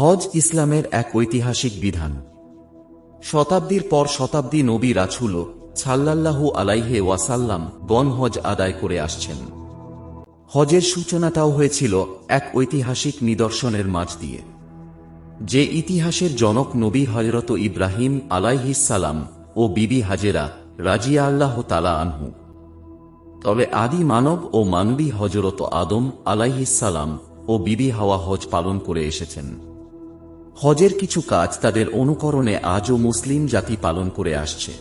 হজ ইসলামের এক ঐতিহাসিক বিধান। শতাব্দীর পর শতাব্দী নবী রাছুল ছাল্লাল্লাহু আলাইহে ওয়াসাল্লাম গণ হজ আদায় করে আসছেন। হজের সূচনাটাও হয়েছিল এক ঐতিহাসিক নিদর্শনের মাঝ দিয়ে। যে ইতিহাসের জনক নবী হজরত ইব্রাহিম আলাইহিসালাম ও বিবি হাজেরা রাজিয়া আল্লাহ তালা আনহু। তবে আদি মানব ও মানবী হজরত আদম আলাইহিসালাম ও বিবি হাওয়া হজ পালন করে এসেছেন। হজের কিছু কাজ তাদের অনুকরণে আজও মুসলিম জাতি পালন করে আসছে।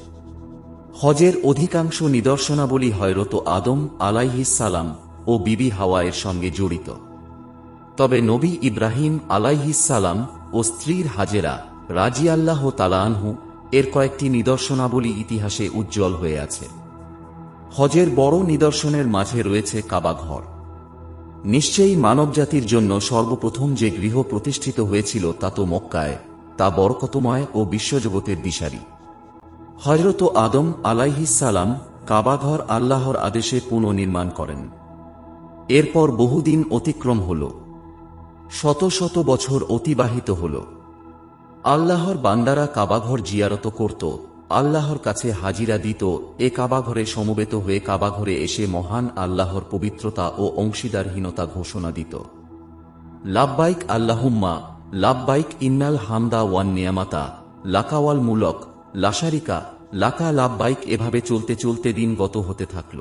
হজের অধিকাংশ নিদর্শনাবলী হয়রত আদম আলাইহিসালাম ও বিবি হাওয়ায়ের সঙ্গে জড়িত। তবে নবী ইব্রাহিম আলাইহিসালাম ও স্ত্রীর হাজেরা রাজিয়াল্লাহ তালানহু এর কয়েকটি নিদর্শনাবলী ইতিহাসে উজ্জ্বল হয়ে আছে। হজের বড় নিদর্শনের মাঝে রয়েছে কাবাঘর নিশ্চয়ই মানবজাতির জন্য সর্বপ্রথম যে গৃহ প্রতিষ্ঠিত হয়েছিল তা তো মক্কায়, তা বরকতময় ও বিশ্বজগতের দিশারি। হজরত আদম আলাইহিসালাম কাবাঘর আল্লাহর আদেশে পুনর্নির্মাণ করেন। এরপর বহুদিন অতিক্রম হল। শত শত বছর অতিবাহিত হল। আল্লাহর বান্দারা কাবাঘর জিয়ারত করত। আল্লাহর কাছে হাজিরা দিত, এ কাবাঘরে সমবেত হয়ে কাবাঘরে এসে মহান আল্লাহর পবিত্রতা ও অংশীদারহীনতা ঘোষণা দিত। লাভবাইক আল্লাহুম্মা লাভবাইক ইন্নাল হামদা ওয়ান নিয়ামাতা, লাকাওয়াল মূলক লাসারিকা লাকা লাভবাইক এভাবে চলতে চলতে দিন গত হতে থাকল।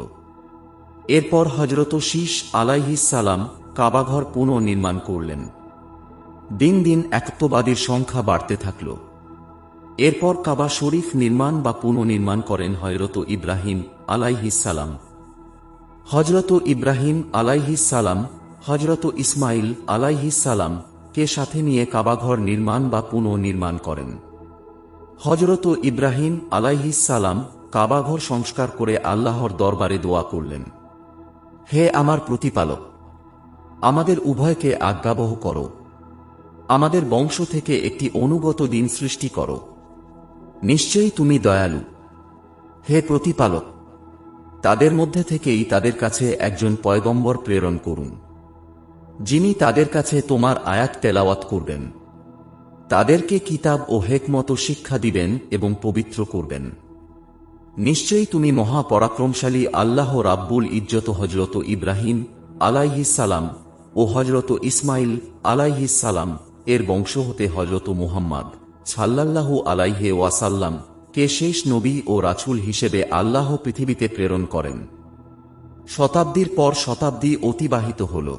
এরপর হজরত শীষ আলাইহিসালাম কাবাঘর পুনর্নির্মাণ করলেন। দিন দিন একত্ববাদীর সংখ্যা বাড়তে থাকল। এরপর কাবা শরীফ নির্মাণ বা পুনর্নির্মাণ করেন হজরত ইব্রাহিম আলাইহিসালাম হজরত ইব্রাহিম আলাইহিসালাম হজরত ইসমাইল আলাইহিসালাম কে সাথে নিয়ে কাবাঘর নির্মাণ বা পুনর্নির্মাণ করেন। হজরত ইব্রাহিম আলাইহিসালাম কাবাঘর সংস্কার করে আল্লাহর দরবারে দোয়া করলেন। হে আমার প্রতিপালক, আমাদের উভয়কে আজ্ঞাবহ করো। আমাদের বংশ থেকে একটি অনুগত দিন সৃষ্টি করো। নিশ্চয়ই তুমি দয়ালু। হে প্রতিপালক, তাদের মধ্যে থেকেই তাদের কাছে একজন পয়গম্বর প্রেরণ করুন, যিনি তাদের কাছে তোমার আয়াত তেলাওয়াত করবেন। তাদেরকে কিতাব ও হেকমত শিক্ষা দিবেন এবং পবিত্র করবেন। নিশ্চয়ই তুমি মহাপরাক্রমশালী আল্লাহ রাব্বুল ইজ্জত হজরত ইব্রাহিম আলাইহিসালাম ও হজরত ইসমাইল আলাইহিস সালাম এর বংশ হতে হজরত মুহাম্মদ। সাল্লাল্লাহু আলাইহে ওয়াসাল্লাম কে শেষ নবী ও রাছুল হিসেবে আল্লাহ পৃথিবীতে প্রেরণ করেন। শতাব্দীর পর শতাব্দী অতিবাহিত হল।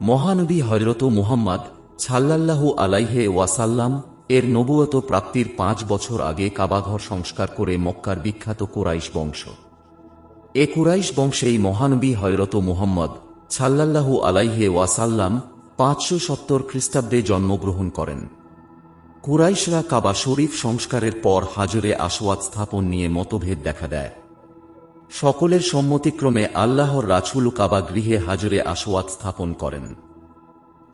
মহানবী হজরত মুহাম্মদ সাল্লাল্লাহু আলাইহে ওয়াসাল্লাম এর নবুয়ত প্রাপ্তির পাঁচ বছর আগে কাবাঘর সংস্কার করে মক্কার বিখ্যাত কুরাইশ বংশ। এ কুরাইশ বংশেই মহানবী হজরত মুহাম্মদ সাল্লাল্লাহু আলাইহে ওয়াসাল্লাম পাঁচশো সত্তর খ্রিস্টাব্দে জন্মগ্রহণ করেন। কুরাইশরা কাবা শরীফ সংস্কারের পর হাজরে আসওয়াদ স্থাপন নিয়ে মতভেদ দেখা দেয়। সকলের সম্মতিক্রমে আল্লাহর রাছুল কাবা গৃহে হাজরে আসওয়াদ স্থাপন করেন।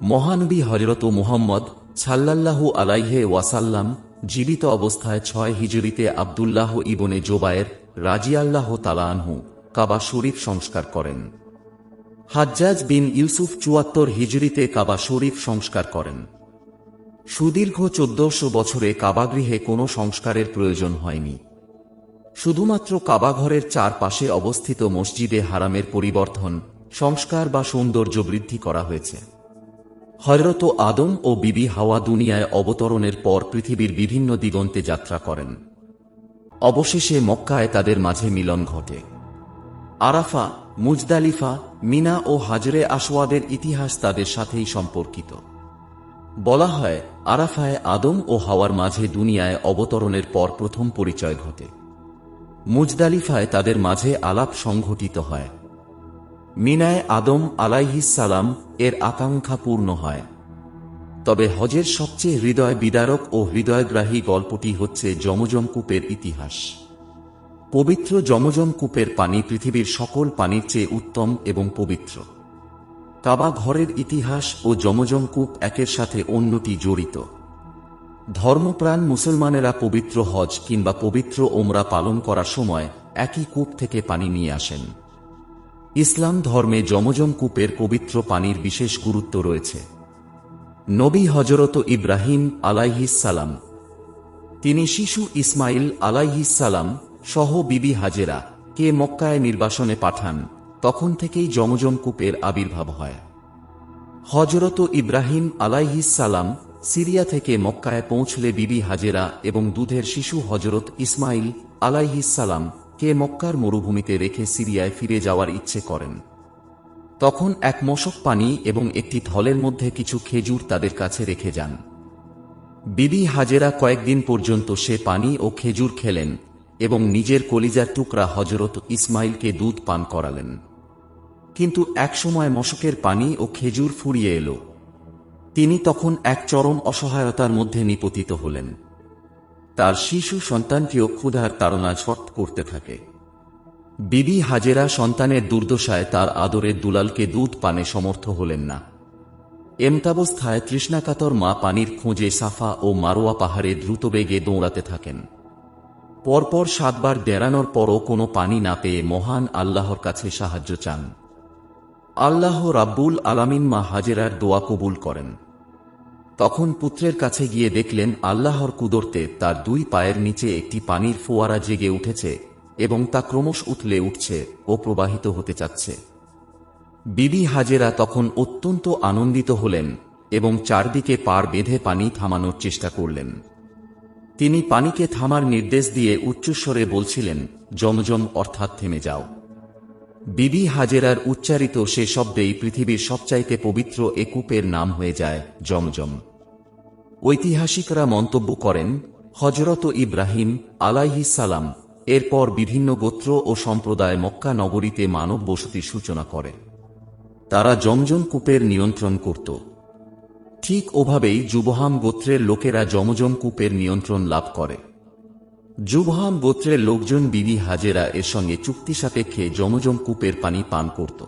মহানবী হজরত মুহাম্মদ সাল্লাল্লাহু আলাইহে ওয়াসাল্লাম জীবিত অবস্থায় ছয় হিজুরিতে আবদুল্লাহ ইবনে জোবায়ের রাজিয়াল্লাহ তালানহু কাবা শরীফ সংস্কার করেন। হাজ্জাজ বিন ইউসুফ চুয়াত্তর হিজরিতে কাবা শরীফ সংস্কার করেন। সুদীর্ঘ চোদ্দশো বছরে কাবাগৃহে কোনো সংস্কারের প্রয়োজন হয়নি। শুধুমাত্র কাবাঘরের চারপাশে অবস্থিত মসজিদে হারামের পরিবর্তন, সংস্কার বা সৌন্দর্য বৃদ্ধি করা হয়েছে। হজরত আদম ও বিবি হাওয়া দুনিয়ায় অবতরণের পর পৃথিবীর বিভিন্ন দিগন্তে যাত্রা করেন। অবশেষে মক্কায় তাদের মাঝে মিলন ঘটে। আরাফা, মুজদালিফা, মিনা ও হাজরে আসওয়াদের ইতিহাস তাদের সাথেই সম্পর্কিত। বলা হয়, আরাফায় আদম ও হাওয়ার মাঝে দুনিয়ায় অবতরণের পর প্রথম পরিচয় ঘটে। মুজদালিফায় তাদের মাঝে আলাপ সংঘটিত হয়। মিনায় আদম আলাইহিসালাম এর আকাঙ্ক্ষা পূর্ণ হয়। তবে হজের সবচেয়ে হৃদয় বিদারক ও হৃদয়গ্রাহী গল্পটি হচ্ছে যমজম কূপের ইতিহাস। পবিত্র যমজম কূপের পানি পৃথিবীর সকল পানির চেয়ে উত্তম এবং পবিত্র। কাবা ঘরের ইতিহাস ও যমজম কূপ একের সাথে অন্যটি জড়িত। ধর্মপ্রাণ মুসলমানেরা পবিত্র হজ কিংবা পবিত্র ওমরা পালন করার সময় একই কূপ থেকে পানি নিয়ে আসেন। ইসলাম ধর্মে যমজম কূপের পবিত্র পানির বিশেষ গুরুত্ব রয়েছে। নবী হজরত ইব্রাহিম আলাইহিসালাম তিনি শিশু ইসমাইল আলাইহিসালাম সহ বিবি হাজেরা কে মক্কায় নির্বাসনে পাঠান। তখন থেকেই জমজম কূপের আবির্ভাব হয়। হজরত ইব্রাহিম আলাইহিসালাম সিরিয়া থেকে মক্কায় পৌঁছলে বিবি হাজেরা এবং দুধের শিশু হজরত ইসমাইল আলাইহিসালাম কে মক্কার মরুভূমিতে রেখে সিরিয়ায় ফিরে যাওয়ার ইচ্ছে করেন। তখন এক মশক পানি এবং একটি থলের মধ্যে কিছু খেজুর তাদের কাছে রেখে যান। বিবি হাজেরা কয়েকদিন পর্যন্ত সে পানি ও খেজুর খেলেন এবং নিজের কলিজার টুকরা হজরত ইসমাইলকে দুধ পান করালেন। কিন্তু একসময় মশকের পানি ও খেজুর ফুরিয়ে এলো। তিনি তখন এক চরম অসহায়তার মধ্যে নিপতিত হলেন। তার শিশু সন্তানটিও ক্ষুধার তাড়না ছট করতে থাকে। বিবি হাজেরা সন্তানের দুর্দশায় তার আদরের দুলালকে দুধ পানে সমর্থ হলেন না। এমতাবস্থায় তৃষ্ণাকাতর মা পানির খোঁজে সাফা ও মারোয়া পাহাড়ে দ্রুতবেগে দৌড়াতে থাকেন। পরপর সাতবার বেড়ানোর পরও কোনো পানি না পেয়ে মহান আল্লাহর কাছে সাহায্য চান। আল্লাহ রাব্বুল আলামিন মা হাজেরার দোয়া কবুল করেন। তখন পুত্রের কাছে গিয়ে দেখলেন, আল্লাহর কুদরতে তার দুই পায়ের নিচে একটি পানির ফোয়ারা জেগে উঠেছে এবং তা ক্রমশ উঠলে উঠছে ও প্রবাহিত হতে চাচ্ছে। বিবি হাজেরা তখন অত্যন্ত আনন্দিত হলেন এবং চারদিকে পার বেঁধে পানি থামানোর চেষ্টা করলেন। তিনি পানিকে থামার নির্দেশ দিয়ে উচ্চস্বরে বলছিলেন, জমজম অর্থাৎ থেমে যাও। বিবি হাজেরার উচ্চারিত সে শব্দেই পৃথিবীর সবচাইতে পবিত্র এ কূপের নাম হয়ে যায় জমজম। ঐতিহাসিকরা মন্তব্য করেন হজরত ইব্রাহিম আলাইহিস সালাম এরপর বিভিন্ন গোত্র ও সম্প্রদায় মক্কা নগরীতে মানব বসতির সূচনা করে। তারা জমজম কূপের নিয়ন্ত্রণ করত। ঠিক ওভাবেই যুবহাম গোত্রের লোকেরা জমজম কূপের নিয়ন্ত্রণ লাভ করে। যুবহাম গোত্রের লোকজন বিবি হাজেরা এর সঙ্গে চুক্তি সাপেক্ষে জমজম কূপের পানি পান করত।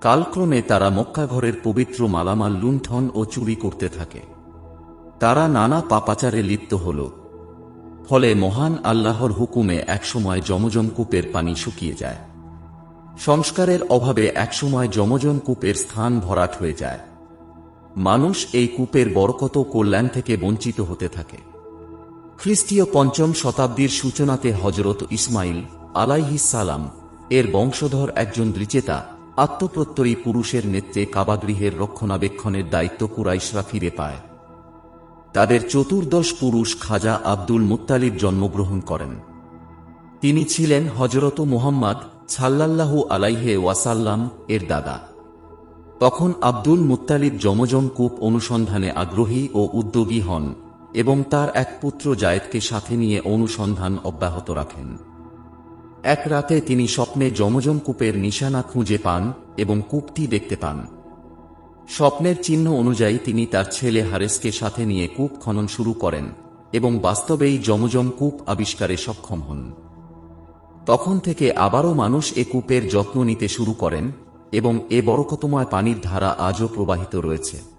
কালক্রমে তারা মক্কা ঘরের পবিত্র মালামাল লুণ্ঠন ও চুরি করতে থাকে। তারা নানা পাপাচারে লিপ্ত হল। ফলে মহান আল্লাহর হুকুমে একসময় জমজম কূপের পানি শুকিয়ে যায়। সংস্কারের অভাবে একসময় জমজম কূপের স্থান ভরাট হয়ে যায়। মানুষ এই কূপের বরকত কল্যাণ থেকে বঞ্চিত হতে থাকে। খ্রিস্টীয় পঞ্চম শতাব্দীর সূচনাতে হজরত ইসমাইল সালাম এর বংশধর একজন দ্রিচেতা আত্মপ্রত্যয়ী পুরুষের নেতৃত্বে কাবাগৃহের রক্ষণাবেক্ষণের দায়িত্ব কুরাইশরা ফিরে পায়। তাদের চতুর্দশ পুরুষ খাজা আব্দুল মুত্তালিব জন্মগ্রহণ করেন। তিনি ছিলেন হজরত মুহাম্মদ সাল্লাল্লাহু আলাইহে ওয়াসাল্লাম এর দাদা। তখন আব্দুল মুত্তালিব জমজম কূপ অনুসন্ধানে আগ্রহী ও উদ্যোগী হন। এবং তার এক পুত্র জায়েদকে সাথে নিয়ে অনুসন্ধান অব্যাহত রাখেন। এক রাতে তিনি স্বপ্নে জমজম কূপের নিশানা খুঁজে পান এবং কূপটি দেখতে পান। স্বপ্নের চিহ্ন অনুযায়ী তিনি তার ছেলে হারেসকে সাথে নিয়ে কূপ খনন শুরু করেন এবং বাস্তবেই জমজম কূপ আবিষ্কারে সক্ষম হন। তখন থেকে আবারও মানুষ এ কূপের যত্ন নিতে শুরু করেন এবং এ বরকতময় পানির ধারা আজও প্রবাহিত রয়েছে।